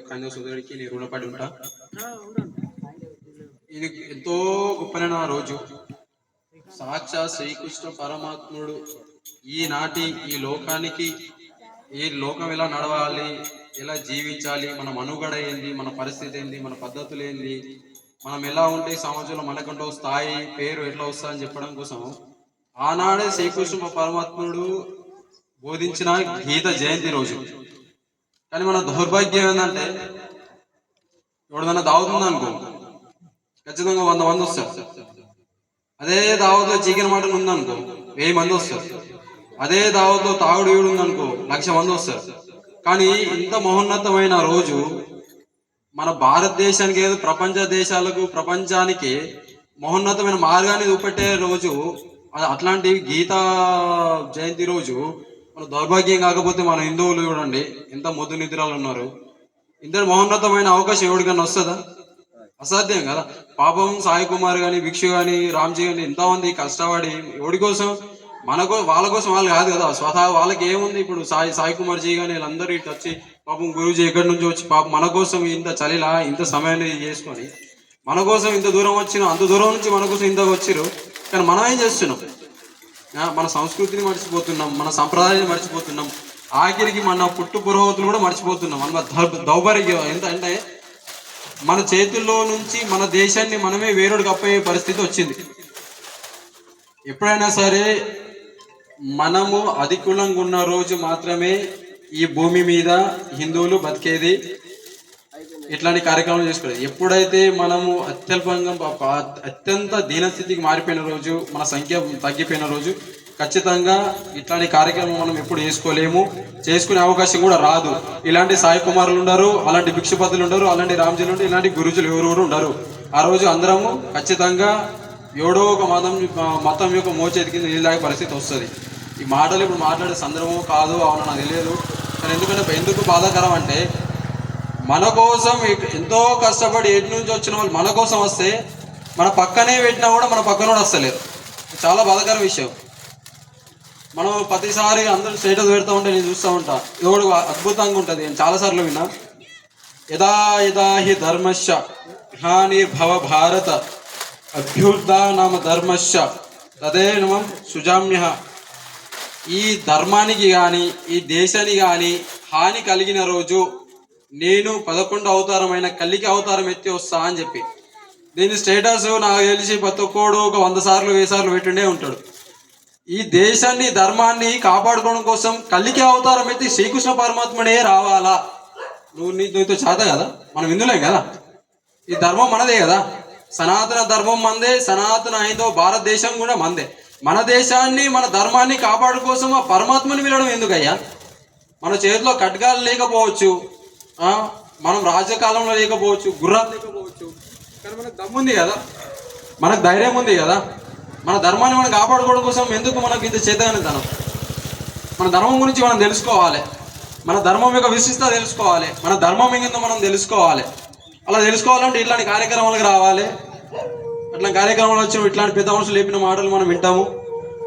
కంద సోదరుడికి నేను రుణపడి ఉంటా. ఇది ఎంతో గొప్పనైన రోజు. సాక్షాత్ శ్రీకృష్ణ పరమాత్ముడు ఈనాటి ఈ లోకానికి ఈ లోకం ఎలా నడవాలి ఎలా జీవించాలి మన మనుగడ ఏంది మన పరిస్థితి ఏంది మన పద్ధతులు ఏంది మనం ఎలా ఉంటే సమాజంలో మనకంటూ స్థాయి పేరు ఎట్లా వస్తా అని చెప్పడం కోసం ఆనాడే శ్రీకృష్ణ పరమాత్ముడు బోధించిన గీత జయంతి రోజు. కానీ మన దౌర్భాగ్యం ఏంటంటే ఎవడదన్నా దావుతుంది అనుకో ఖచ్చితంగా వంద మంది వస్తారు. అదే దావత్లో చికెన్ మటన్ ఉందనుకో వెయ్యి మంది వస్తారు. అదే దావత్లో తాగుడు ఈడు ఉందనుకో లక్ష మంది వస్తారు. కానీ ఇంత మహోన్నతమైన రోజు మన భారతదేశానికి ఏదో ప్రపంచ దేశాలకు ప్రపంచానికి మహోన్నతమైన మార్గాన్ని చూపెట్టే రోజు అట్లాంటి గీతా జయంతి రోజు మన దౌర్భాగ్యం కాకపోతే మన హిందువులు చూడండి ఎంత మొద్దు నిద్రలు ఉన్నారు. ఇంత మహోన్నతమైన అవకాశం ఎవరికన్నా వస్తుందా? అసాధ్యం కదా. పాపం సాయి కుమార్ కానీ భిక్షు కానీ రామ్జీ కానీ ఎంతమంది కష్టపడి ఎవడి కోసం? మన వాళ్ళ కోసం వాళ్ళు కాదు కదా. స్వతహా వాళ్ళకి ఏముంది ఇప్పుడు సాయి సాయి కుమార్ జీ కానీ వీళ్ళందరూ ఇటు వచ్చి పాపం గురూజీ ఎక్కడి నుంచి వచ్చి పాపం మన కోసం ఇంత చలిలా ఇంత సమయాన్ని చేసుకొని మన కోసం ఇంత దూరం వచ్చిన అంత దూరం నుంచి మన కోసం ఇంత వచ్చిరు కానీ మనం ఏం చేస్తున్నాం? మన సంస్కృతిని మర్చిపోతున్నాం మన సంప్రదాయాన్ని మర్చిపోతున్నాం ఆఖరికి మన పుట్టు పురోహతులు కూడా మర్చిపోతున్నాం. మన దౌ- దౌర్భాగ్యం ఎంత అంటే మన చేతుల్లో నుంచి మన దేశాన్ని మనమే వేరుడు కప్పయ్యే పరిస్థితి వచ్చింది. ఎప్పుడైనా సరే మనము అధికులంగా ఉన్న రోజు మాత్రమే ఈ భూమి మీద హిందువులు బతికేది ఇట్లాంటి కార్యక్రమాలు చేసుకోలేదు. ఎప్పుడైతే మనము అత్యల్పంగా అత్యంత దీనస్థితికి మారిపోయిన రోజు మన సంఖ్య తగ్గిపోయిన రోజు ఖచ్చితంగా ఇట్లాంటి కార్యక్రమం మనం ఎప్పుడు చేసుకోలేము. చేసుకునే అవకాశం కూడా రాదు. ఇలాంటి సాయి కుమారులు ఉండరు అలాంటి భిక్షుపతులు ఉండరు అలాంటి రామ్జీలు ఉండరు ఇలాంటి గురుజులు ఎవరెవరు ఉండరు. ఆ రోజు అందరము ఖచ్చితంగా ఎవడో ఒక మతం మతం యొక్క మోచేతి కింద నీళ్ళ పరిస్థితి వస్తుంది. ఈ మాటలు ఇప్పుడు మాట్లాడే సందర్భం కాదు అవును నాకు తెలియదు. కానీ ఎందుకంటే ఎందుకు బాధాకరం అంటే మన కోసం ఎంతో కష్టపడి ఎటు నుంచి వచ్చిన వాళ్ళు మన కోసం వస్తే మన పక్కనే పెట్టినా కూడా మన పక్కన కూడా వస్తలేరు చాలా బాధాకర విషయం. మనం ప్రతిసారి అందరూ స్టేటస్ పెడతా ఉంటే నేను చూస్తూ ఉంటా. ఎవడు అద్భుతంగా ఉంటుంది నేను చాలాసార్లు విన్నా. యదా యదా హి ధర్మశ్చ గ్లానిర్భవ భారత అభ్యుద్ధా నామ ధర్మశ్చ తదేనమం సుజామ్య ఈ ధర్మానికి కానీ ఈ దేశానికి కానీ హాని కలిగిన రోజు నేను పదకొండు అవతారమైన కలికి అవతారం ఎత్తి వస్తా అని చెప్పి. దీని స్టేటస్ నాకు తెలిసి బతుకోడు ఒక వంద సార్లు వెయ్యి సార్లు పెట్టుండే ఉంటాడు. ఈ దేశాన్ని ధర్మాన్ని కాపాడుకోవడం కోసం కలికి అవతారం ఎత్తి శ్రీకృష్ణ పరమాత్మనే రావాలా? నువ్వు నీ నీతో చేత కదా? మనం ఇందులే కదా? ఈ ధర్మం మనదే కదా? సనాతన ధర్మం మందే సనాతన హైందవ భారతదేశం కూడా మందే. మన దేశాన్ని మన ధర్మాన్ని కాపాడు కోసం ఆ పరమాత్మని పిలవడం ఎందుకయ్యా? మన చేతిలో ఖడ్గాలు లేకపోవచ్చు. మనం రాజకాలంలో లేకపోవచ్చు గుర్రాలు లేకపోవచ్చు కానీ మనకు దమ్ముంది కదా. మనకు ధైర్యం ఉంది కదా. మన ధర్మాన్ని మనం కాపాడుకోవడం కోసం ఎందుకు మనకు ఇంత చేతగానితనం మన ధర్మం గురించి మనం తెలుసుకోవాలి. మన ధర్మం యొక్క విశిష్టత తెలుసుకోవాలి. మన ధర్మం ఏందో మనం తెలుసుకోవాలి. అలా తెలుసుకోవాలంటే ఇట్లాంటి కార్యక్రమాలకు రావాలి. అట్లా కార్యక్రమాలు వచ్చిన ఇట్లాంటి పెద్ద మనుషులు లేపిన మాటలు మనం వింటాము.